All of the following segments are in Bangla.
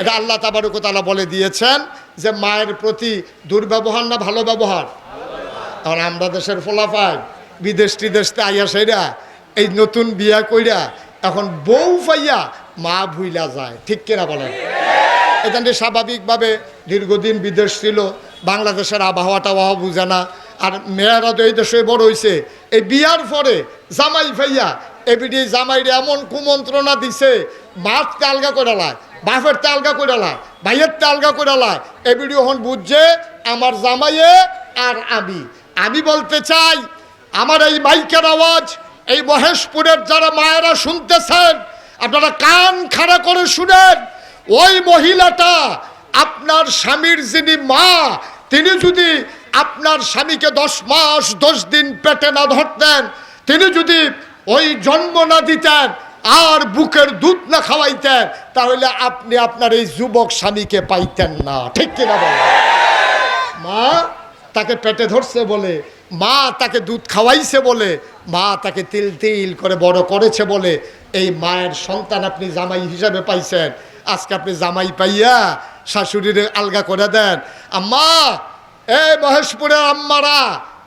এটা আল্লাহ তাবারুক তালা বলে দিয়েছেন যে মায়ের প্রতি দুর্ব্যবহার না ভালো ব্যবহার? এখন আমরা দেশের ফলাফাই বিদেশ টিদেশতে আইয়া সেরা, এই নতুন বিয়া কইরা এখন বউ পাইয়া মা ভুইলা যায়। ঠিক কিনা বলেন? এখানে স্বাভাবিকভাবে দীর্ঘদিন বিদেশ ছিল, বাংলাদেশের আবহাওয়াটা আবহাওয়া বুঝে না। আর মেয়েরা তো এই দেশে বড় হয়েছে এই বিয়ার পরে জামাই ফাইয়া এবিডি জামাইরে এমন কুমন্ত্রণা দিছে মাছ তালগা করে লায়, বাপের তালগা করে লায়, ভাইয়ের তালগা করে লায়, এবিডি হন বুঝছে আমার জামাইয়ে আর আমি। আমি বলতে চাই, আমার এই মাইকের আওয়াজ, এই মহেশপুরের যারা মায়েরা শুনতেছেন, আপনারা কান খাড়া করে শুনেন, ওই মহিলাটা আপনার স্বামীর যিনি মা, তিনি যদি আপনার স্বামীকে দশ মাস, দশ দিন পেটে না ধরতেন, তিনি যদি ওই জন্ম না দিতেন, আর বুকের দুধ না খাওয়াইতেন, তাহলে আপনি আপনার এই যুবক স্বামীকে পাইতেন না। ঠিক কিনা বলেন মা তাকে পেটে ধরছে বলে, মা তাকে দুধ খাওয়াইছে বলে, মা তাকে তিল তিল করে বড় করেছে বলে, এই মায়ের সন্তান আপনি জামাই হিসাবে পাইছেন। আজকে আপনি জামাই পাইয়া শাশুড়ির আলগা করে দেন। আম্মা এই মহেশপুরের আম্মারা,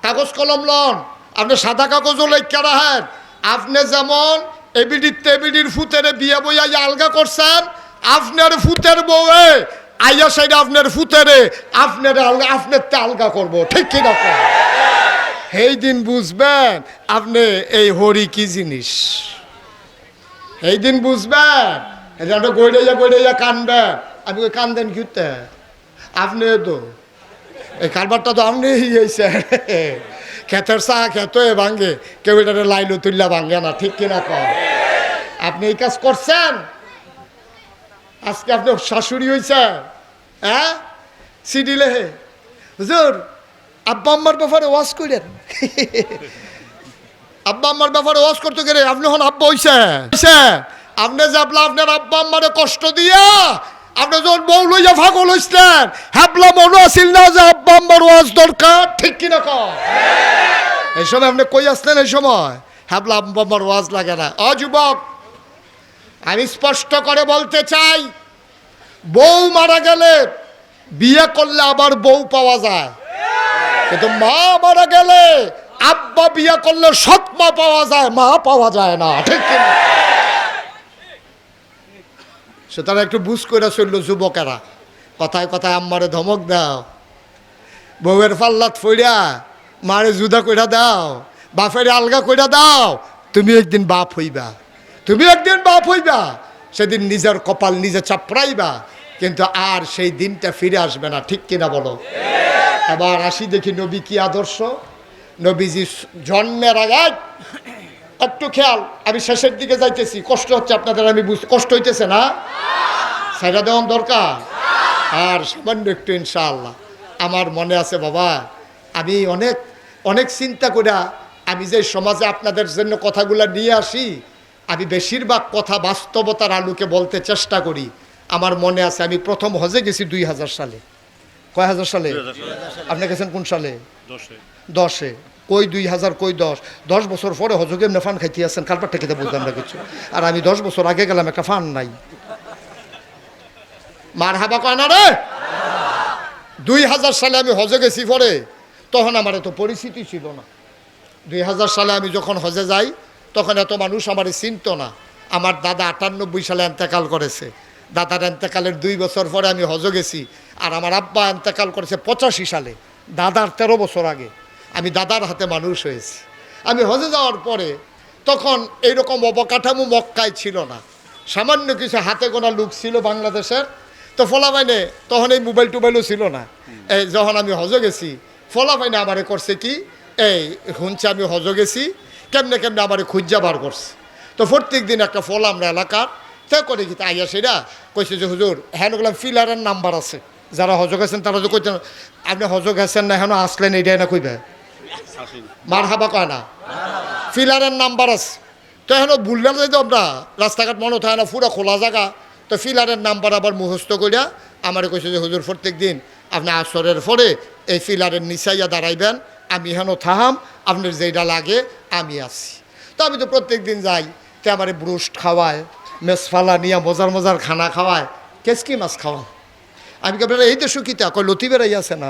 কাগজ কলম লন, আপনি সাদা কাগজও লেখা রাখেন। আপনি যেমন এবিডির তেবিডির ফুতেরে বিয়ে বইয়া আলগা করছেন, আপনার ফুতের বউয়ে আইয়া সাইড আপনার ফুতেরে আপনার আলগা আপনার তে আলগা করব, ঠিক কিনা? সেই দিন বুঝবেন আপনি এই হরি কি জিনিস। এই দিন বুঝবেন, এটা গড়াইয়া গড়াইয়া কানবেন। কই, কান্দেন কিতে আপনি তো। এই কারবারটা তো আপনি ক্ষেতের চা ক্ষেত ভাঙ্গে, কেউ এটা লাইলো তুললা ভাঙ্গে না, ঠিক কিনা কন? আপনি এই কাজ করছেন? আজকে আপনি শাশুড়ি হয়েছে হ্যাঁ? সিডি লেহে হুজুর, আব্বা আম্মার ব্যাপারে ওয়াশ করেন আব্বা আম্মার ব্যাপারে ওয়াশ করতে গেলে আপনি হন আব্বা হইছে? আপনি যে আপনি আপনার আব্বা আম্মারে কষ্ট দিয়া আপনি যখন বউ লইয়া ফাগল হইছিলেন, হ্যাবলা মনে আসিল না যে আব্বা আম্মার ওয়াজ দরকার? ঠিক কিনা কর এই সময় আপনি কই আসলেন এই সময়? হ্যাবলা আব্বা আম্মার ওয়াজ লাগে না। অ, যুবক, আমি স্পষ্ট করে বলতে চাই, বউ মারা গেলে বিয়ে করলে আবার বউ পাওয়া যায়। কিন্তু মা মারা গেলে আব্বা বিয়ে করলে সৎ মা পাওয়া যায়, মা পাওয়া যায় না। ঠিক কিনা সুতরাং একটু বুঝ করে চলল, যুবকেরা, কথায় কথায় আম্মারে ধমক দাও। বউয়ের পাল্লাত ফইরা মারে জুদা কইরা দাও, বাপের আলগা কইরা দাও। তুমি একদিন বাপ হইবা, তুমি একদিন বাপ হইবা। সেদিন নিজের কপাল নিজে চাপড়াইবা, কিন্তু আর সেই দিনটা ফিরে আসবে না, ঠিক কিনা বলো? এবার আসি দেখি নবী কি আদর্শ? নবীজি জন্মের আগে একটু খেয়াল আমি শেষের দিকে যাইতেছি কষ্ট হচ্ছে আপনাদের আমি কষ্ট হইতেছে না? সেটা দেওয়ান দরকার? আর সামান্য একটু ইনশাআল্লাহ। আমার মনে আছে বাবা আমি অনেক অনেক চিন্তা করে আমি যে সমাজে আপনাদের জন্য কথাগুলো নিয়ে আসি আমি বেশিরভাগ কথা বাস্তবতার আলোকে বলতে চেষ্টা করি। আমার মনে আছে আমি প্রথম হজে গেছি দুই হাজার সালে। কয় হাজার সালে? আপনি গেছেন কোন সালে? দশে। কই দুই হাজার, কই দশ। দশ বছর পরে হজকে এমনি ফান খাইতে আসছেন কালপার ঠেকিতে বুঝলাম না কিছু। আর আমি দশ বছর আগে গেলাম, একটা ফান নাই। মার হাবা কয় না রে? দুই হাজার সালে আমি হজে গেছি পরে, তখন আমার এত পরিস্থিতি ছিল না। দুই হাজার সালে আমি যখন হজে যাই, তখন এত মানুষ আমার চিনত না। আমার দাদা আটানব্বই সালে এন্তেকাল করেছে। দাদার এন্তেকালের দুই বছর পরে আমি হজে গেছি। আর আমার আব্বা এন্তেকাল করেছে পঁচাশি সালে, দাদার তেরো বছর আগে। আমি দাদার হাতে মানুষ হয়েছি। আমি হজে যাওয়ার পরে তখন এইরকম অবকাঠামো মক্কায় ছিল না। সামান্য কিছু হাতে গোনা লুক ছিল বাংলাদেশের। তো ফলাবাইনে তখন এই মোবাইল টোবাইলও ছিল না। এই যখন আমি হজে গেছি ফলাবাইনে আমারে করছে কি? এই শুনছে আমি হজে গেছি কেমনে কেমনে আমারে খুঁজা বার করছে। তো প্রত্যেক দিন একটা ফল আমরা এলাকার তে করে কি আইয়া সেটা কইছে যে হুজুর হ্যাঁ ওগুলো ফিলারের নাম্বার আছে। যারা হজক আছেন তারা তো কইতেন আপনি হজক আছেন না এখন আসলেন এইটাই না কইবে? মার কয় না। ফিলারের নাম্বার আছে। তো এখন ভুললাম যাই তো আমরা রাস্তাঘাট মনে থাকে না, পুরো খোলা জায়গা। তো ফিলারের নাম্বার আবার মুখস্থ করিয়া আমার কইছে যে, হুজুর, প্রত্যেক দিন আপনি আসরের পরে এই ফিলারের নিচাইয়া দাঁড়াইবেন। আমি হেন থাহাম, আপনার যেটা লাগে আমি আছি তো আমি তো প্রত্যেক দিন যাই, তে আমার ব্রুস্ট খাওয়ায়, মেসফালা নিয়ে মজার মজার খানা খাওয়ায়। কেসকি মাছ খাওয়া আমি কেবল এই দেশও কিতা কয়, লতি বেড়াই আছে না।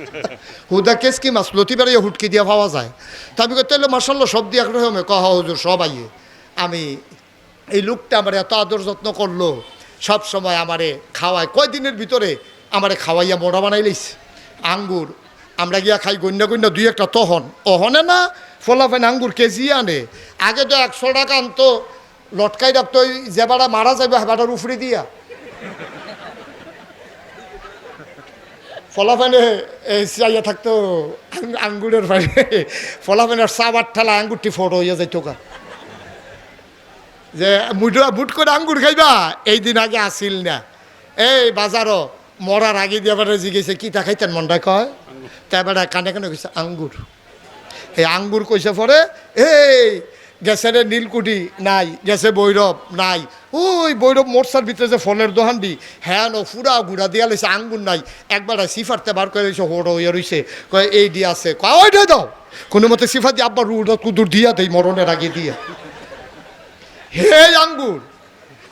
হুদা কেসকি মাছ? লতি বেড়াইয়া হুটকি দিয়া পাওয়া যায়। তা আমি তাহলে মাসাল্লাহ সব দিয়ে একরকমে কহ হুজুর, সব আইয়ে। আমি, এই লোকটা আমার এত আদর যত্ন করল, সব সময় আমারে খাওয়ায়। কয়দিনের ভিতরে আমারে খাওয়াইয়া মোড়া বানাই লইছে। আঙ্গুর, আমরা গিয়া খাই গণ্য গণ্য দুই একটা তহন। অহনে না ফলাফেন আঙ্গুর কেজি আনে। আগে তো একশো টাকা আনতো, লটকাই রাখতো, ওই যে মারা যাবে হেবাটার উফরে দিয়া। ফলাফেনে চাইয়া থাকতো আঙ্গুরের বাইরে ফলাফেনের সাবার ঠেলা আঙ্গুরটি ফটো হইয়া যাইত কা যে মুটো বুট করে আঙ্গুর খাইবা, এই দিন আগে আসিল না। এই বাজারও মরার আগে দিয়ে এবারে জিগেছে, কি তা খাইতেন মনটা কয়? তা এবারে কানে কানে কইছে, আঙ্গুর। এই আঙ্গুর কইছে পরে, এই গেছে রে নীলকুঠি নাই, গেছে বৈরব নাই। ওই বৈরব মোরসার ভিতরে যে ফলের দোকান দি হ্যাঁ নো ফুরা গুড়া দিয়া লইছে, আঙ্গুর নাই। একবার সিফারতে বার করে লইছে হোড়ো ইয়ে রইছে। কয়, এই দি আছে। কয় ওইটা দাও। কোনো মতে সিফার দিয়ে আব্বার রুড়া কুদুর দিয়া দেই, মরণের আগে দিয়া। হে আঙ্গুর,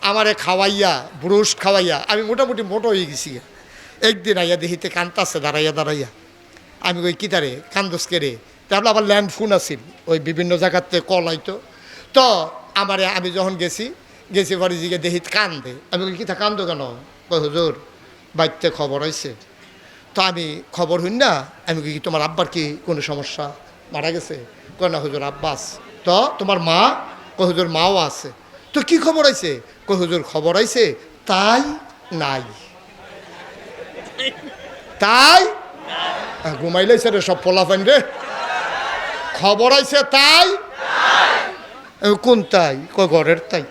আমারে খাওয়াইয়া, ব্রুশ খাওয়াইয়া, আমি মোটামুটি মোটো হয়ে গেছি একদিন আইয়া দেখিতে কান্তাছে, দাঁড়াইয়া দাঁড়াইয়া। আমি কই, কি তারে, কান্দস রে? তারপরে আবার ল্যান্ড ফোন আসিল ওই বিভিন্ন জায়গাতে কল আইতো। তো আমারে, আমি যখন গেছি গেছি বাড়ি জিগে দেহিত কান্দে। আমি কই কিতা কান্দো কেন? হুজুর বাইতে খবর হয়েছে তো আমি খবর হইন না, আমি কি তোমার আব্বার কি কোনো সমস্যা? মারা গেছে। কয়, না হুজুর আব্বাস তো তোমার মা? কয়, হুজুর, মাও আছে। তো কি খবর আইছে? কয়, হুজুর, খবর আইছে? তাই নাই। তাই? রে সব ফলাফান রে। খবর আইছে তাই? কোন তাই? কয় ঘরের তাই?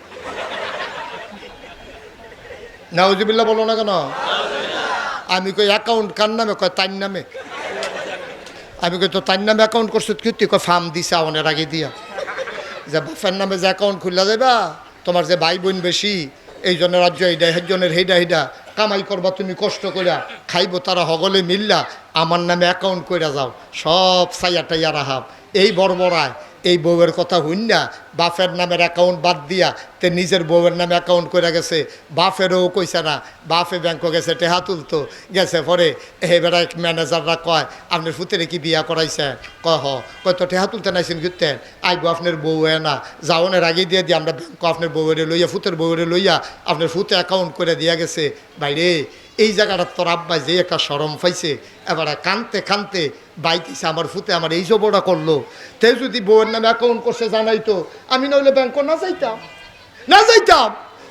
নাউজিবিল্লা বলো না কেন? আমি কই অ্যাকাউন্ট কার নামে? কয় তার নামে। আমি কই তো তার নামে অ্যাকাউন্ট করছ কি তুই কয় ফার্ম দিছে আমার আগে দিয়া। যে বাপের নামে যে অ্যাকাউন্ট খুললা যাবা তোমার যে ভাই বোন বেশি এই জন্য রাজ্য এইটা একজনের হেডা হেডা কামাই করবা তুমি কষ্ট কইরা খাইবো তারা হগলে মিললা আমার নামে অ্যাকাউন্ট কইরা যাও সব সাইয়া টাইয়া রাহাব। এই বড়বড়ায় এই বউয়ের কথা হইন না, বাপের নামের অ্যাকাউন্ট বাদ দিয়া তে নিজের বউয়ের নামে অ্যাকাউন্ট করে গেছে, বাপেরও কইছে না, বাপে ব্যাংকও গেছে, টেহা তুলতো, গেছে পরে, হে এবার ম্যানেজাররা কয় আপনার ফুতেরে কি বিয়া করাইছে কয়, হ। কয়, তো টেহা তুলতে নাইছেন ঘুরতেন আইবো আপনার বউ না, যাওনের আগে দিয়ে দিয়ে আমরা ব্যাংক আপনার বউয়েরে লইয়া, ফুতের বউয়েরে লইয়া, আপনার ফুতে অ্যাকাউন্ট করে দিয়া গেছে বাইরে এই জায়গাটা তোর আব্বাই যে একটা সরম পাইছে, এবারে কানতে কানতে বাইতেছে আমার ফুতে, আমার এই জবটা করল। তে যদি বউয়ের নামে অ্যাকাউন্ট করছে জানাইতো, আমি নইলে ব্যাংক না যাইতাম। না যাইতাম।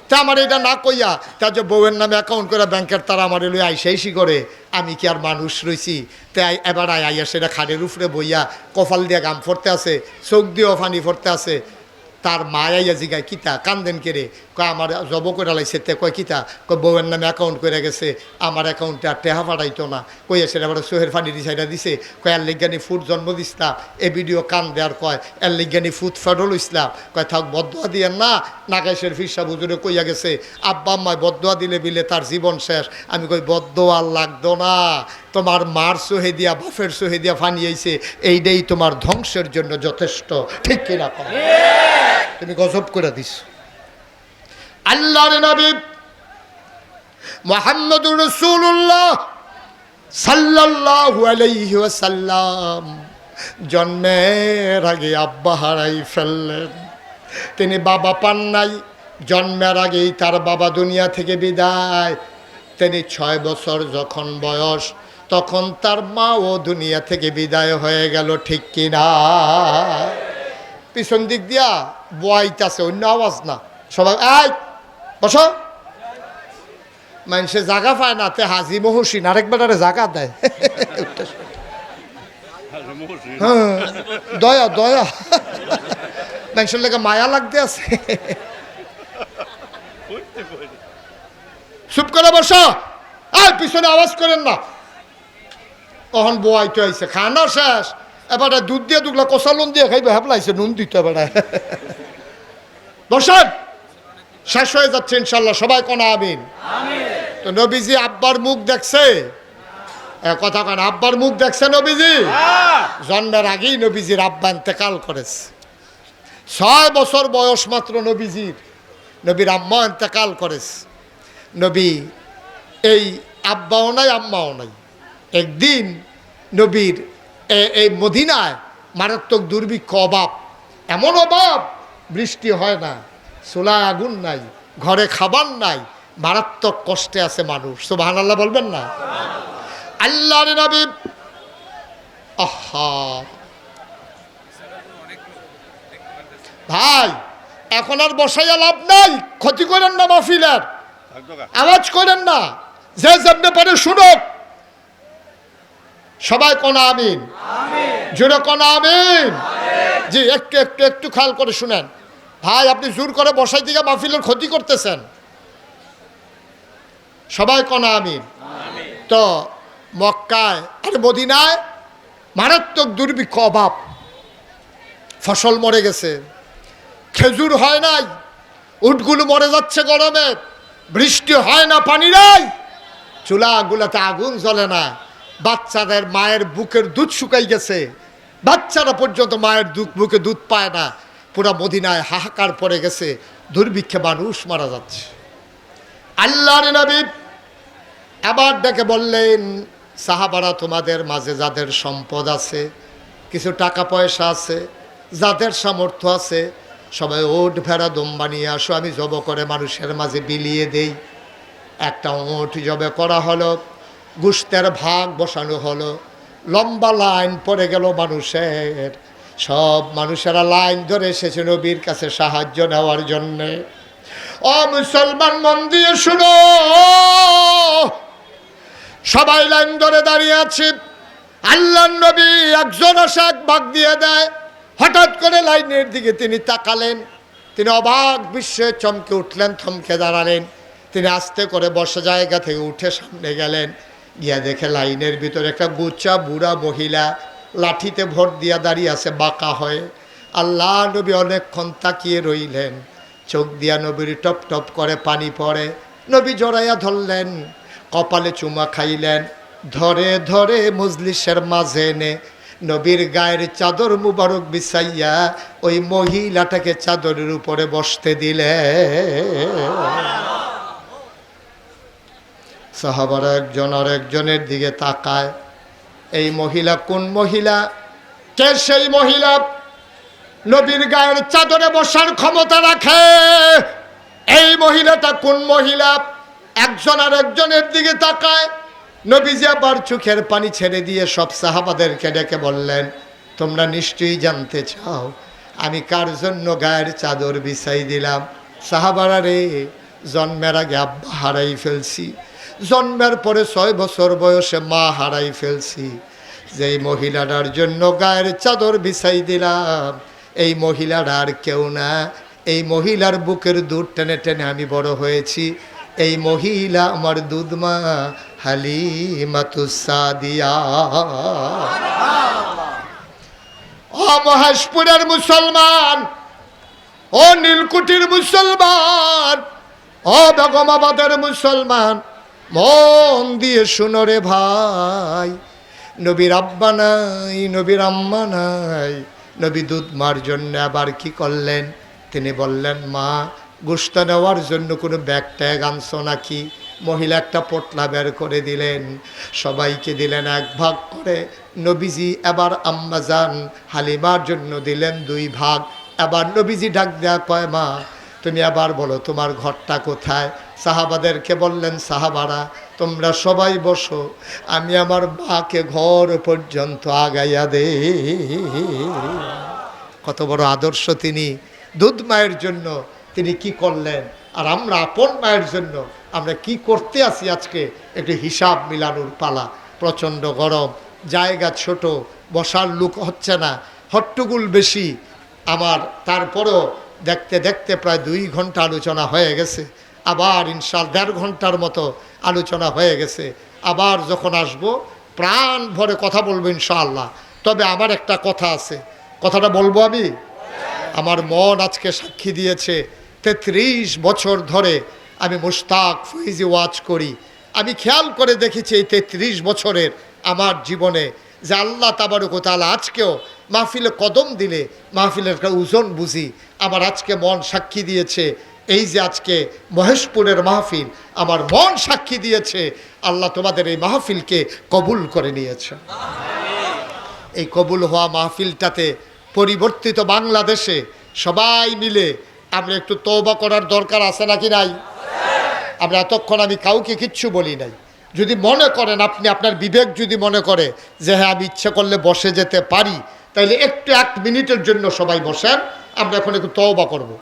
তা আমার এটা না কইয়া, তা যে বউয়ের নামে অ্যাকাউন্ট করে ব্যাংকের তারা আমার লই আইসাইসি করে, আমি কি আর মানুষ রইছি? তাই এবার আই আইয়া সেটা খাড়ের উপরে বইয়া কপাল দিয়ে গাম ফরতে আছে, চোখ দিয়েও ফানি ফরতে আছে। তার মায়াইয়া জিগায়, কিতা, কান্দেন কেড়ে কয়, আমার জব করে লাইছে। তে কয়, কিতা? কয়, বউয়ের নামে অ্যাকাউন্ট করে গেছে। আমার অ্যাকাউন্টে আর টেহা পাঠাইতো না। কইয়া সেটা আবার সোহের ফানি দিছাইটা দিছে। কয়, এর লিজ্ঞানী ফুড জন্ম দিসলাম এ ভিডিও কান দেওয়ার কয়, এর লিজ্ঞানী ফুড ফেডল ইসলাম কয়, থাক বদুয়া দিয়ে না। নাগাইশের ফিরসা বুজুরে কইয়া গেছে, আব্বা আম্মায় বদুয়া দিলে বিলে তার জীবন শেষ। আমি কই বদুয়া লাগতো না। তোমার মার সোহে দিয়া বাফের সোহে দিয়া ফানিয়েছে এইটাই তোমার ধ্বংসের জন্য যথেষ্ট। ঠিক কিনা তুমি গজব করে দিস। আল্লাহর নবী মোহাম্মদুর রসুল্লাহ সাল্লাল্লাহু আলাইহি ওয়াসাল্লাম জন্মের আগে আব্বা হারাই ফেললেন। তিনি বাবা পান নাই, জন্মের আগেই তার বাবা দুনিয়া থেকে বিদায়। তিনি ছয় বছর যখন বয়স তখন তার মা ও দুনিয়া থেকে বিদায় হয়ে গেল ঠিক কিনা? পিছন দিক দিয়া বয়াইতাছে অন্য আওয়াজ না। সবাই আয় বসো। মানুষে জাগা পায় না তে হাজি মহসিন আরেকবারে জাগা দেয়। হ্যাঁ, দয়া দয়া। মানুষের লেগে মায়া লাগতে আছে। চুপ করে বসো। আর পিছনে আওয়াজ করেন না। কখন বোয়াইতে আইছে খানা শেষ। এবারে দুধ দিয়ে দুগলা কষা নুন দিয়ে খাইবে হেবলাইছে নুন দিতে এবারে বসেন। শেষ হয়ে যাচ্ছে ইনশাল্লাহ, সবাই কোন আমিন। তো নবীজি আব্বার মুখ দেখছে? কথা কেন, আব্বার মুখ দেখছে নবীজি? জন্মের আগেই নবীজির আব্বা ইন্তেকাল করেছে। ছয় বছর বয়স মাত্র নবীজির, নবীর আম্মা ইন্তেকাল করেছে। নবী, এই আব্বাও নাই, আম্মাও নাই। একদিন নবীর এই মদিনায় মারাত্মক দুর্ভিক্ষ অভাব। এমন অভাব বৃষ্টি হয় না চুলায় আগুন নাই ঘরে খাবার নাই মারাত্মক কষ্টে আছে মানুষ। সুবাহান আল্লাহ বলবেন না? আল্লাহর নবী আহা। ভাই এখন আর বসাইয়া লাভ নাই। ক্ষতি করেন না মাহফিলের। আওয়াজ করেন না। যে যেমনি পারে শুনুক। সবাই কোন আমিন? জোরে কোন আমিন? জি একটু একটু একটু খেয়াল করে শুনেন। ভাই আপনি জোর করে বসাই দিকে মাহফিলের ক্ষতি করতেছেন। সবাই কোন আমিন। তো মক্কায় আর মদিনায় মারাত্মক দুর্ভিক্ষ অভাব। ফসল মরে গেছে। খেজুর হয় নাই। উটগুলো মরে যাচ্ছে গরমে। বৃষ্টি হয় না পানি নাই। চুলাগুলোতে আগুন জ্বলে না। বাচ্চাদের মায়ের বুকের দুধ শুকাই গেছে। বাচ্চারা পর্যন্ত মায়ের বুকে দুধ পায় না। পুরা মদিনায় হাহাকার পড়ে গেছে। দুর্ভিক্ষে মানুষ মারা যাচ্ছে। আল্লাহর নবী আবার ডেকে বললেন, সাহাবারা, তোমাদের মাঝে যাদের সম্পদ আছে, কিছু টাকা পয়সা আছে, যাদের সামর্থ্য আছে, সবাই ওট, ভেড়া, দম বানিয়ে আসো, আমি জব করে মানুষের মাঝে বিলিয়ে দেই। একটা ওট জবে করা হলো। গুস্তের ভাগ বসানো হলো। লম্বা লাইন পড়ে গেল মানুষের। সব মানুষেরা লাইন ধরে এসেছে নবীর কাছে সাহায্য নেওয়ার জন্যে। ও মুসলমান মন দিয়ে শুনো। সবাই লাইন ধরে দাঁড়িয়ে আছে। আল্লাহ নবী একজন এক ভাগ দিয়ে দেয়। হঠাৎ করে লাইনের দিকে তিনি তাকালেন। তিনি অবাক বিশ্বে চমকে উঠলেন, থমকে দাঁড়ালেন। তিনি আস্তে করে বসা জায়গা থেকে উঠে সামনে গেলেন। গিয়া দেখে লাইনের ভিতরে একটা গুচ্চা বুড়া মহিলা লাঠিতে ভোট দিয়া দাঁড়িয়ে আছে, বাঁকা হয়ে। আল্লাহ নবী অনেকক্ষণ তাকিয়ে রইলেন। চোখ দিয়া নবীর টপ টপ করে পানি পড়ে। নবী জড়াইয়া ধরলেন, কপালে চুমা খাইলেন। ধরে ধরে মজলিসের মাঝে এনে নবীর গায়ের চাদর মুবারক বিছাইয়া ওই মহিলাটাকে চাদরের উপরে বসতে দিলে সাহাবারা একজন আর একজনের দিকে তাকায়। এই মহিলা কোন মহিলা? কে সেই মহিলা? নবীর গায়ের চাদরে বসার ক্ষমতা রাখে। এই মহিলাটা কোন মহিলা? একজন আর একজনের দিকে তাকায়। নবীজি আবার চোখের পানি ছেড়ে দিয়ে সব সাহাবাদেরকে ডেকে বললেন, তোমরা নিশ্চয়ই জানতে চাও, আমি কার জন্য গায়ের চাদর বিছাই দিলাম? সাহাবারা, রে, জন্মের আগে আব্বা হারাই ফেলছি জন্মের পরে ছয় বছর বয়সে মা হারাই ফেলছি। যেই মহিলাটার জন্য গায়ের চাদর বিছাই দিলাম, এই মহিলাটা আর কেউ না। এই মহিলার বুকের দুধ টেনে টেনে আমি বড় হয়েছি। এই মহিলা আমার দুধমা হালিমাতুসাদিয়া ও মহেশপুরের মুসলমান, ও নীলকুঠির মুসলমান, ও বেগমাবাদের মুসলমান মন দিয়ে শুনো রে ভাই। নবীর আব্বা নাই, নবীর আম্মা নাই। নবী দুধ মার জন্য আবার কি করলেন? তিনি বললেন, মা গোস্ত নেওয়ার জন্য কোনো ব্যাগ ট্যাগ আনছো নাকি? মহিলা একটা পটলা বের করে দিলেন। সবাইকে দিলেন এক ভাগ করে। নবীজি এবার আম্মা যান হালিমার জন্য দিলেন দুই ভাগ। এবার নবীজি ডাক দেয়া কয়, মা তুমি আবার বলো, তোমার ঘরটা কোথায়? সাহাবাদেরকে বললেন, সাহাবারা, তোমরা সবাই বসো, আমি আমার মাকে ঘর পর্যন্ত আগাইয়া দে কত বড় আদর্শ তিনি। দুধ মায়ের জন্য তিনি কি করলেন? আর আমরা আপন মায়ের জন্য আমরা কি করতে আসি আজকে? একটু হিসাব মিলানোর পালা, প্রচণ্ড গরম, জায়গা ছোট, বসার লুক হচ্ছে না, হট্টগুল বেশি। আমার, তারপরও দেখতে দেখতে প্রায় দুই ঘণ্টা আলোচনা হয়ে গেছে। আবার ইনশাল দেড় ঘণ্টার মতো আলোচনা হয়ে গেছে। আবার যখন আসব, প্রাণ ভরে কথা বলব ইনশাআল্লাহ। তবে আমার একটা কথা আছে। কথাটা বলব আমি? আমার মন আজকে সাক্ষী দিয়েছে, তেত্রিশ বছর ধরে আমি মুস্তাক ফৈজি ওয়াচ করি। আমি খেয়াল করে দেখেছি এই তেত্রিশ বছরের আমার জীবনে যে আল্লাহ তাবারকতালা আজকেও মাহফিলে কদম দিলে মাহফিলের একটা ওজন বুঝি। আমার আজকে মন সাক্ষী দিয়েছে, এই যে আজকে মহেশপুরের মাহফিল, আমার মন সাক্ষী দিয়েছে, আল্লাহ তোমাদের এই মাহফিলকে কবুল করে নিয়েছে। এই কবুল হওয়া মাহফিলটাতে পরিবর্তিত বাংলাদেশে সবাই মিলে আমরা একটু তৌবা করার দরকার আছে নাকি নাই? আমরা এতক্ষণ আমি কাউকে কিচ্ছু বলি নাই। যদি মনে করেন আপনি, আপনার বিবেক যদি মনে করে যে হ্যাঁ আমি ইচ্ছে করলে বসে যেতে পারি তাহলে একটু এক মিনিটের জন্য সবাই বসেন, আমরা এখন একটু তওবা করব।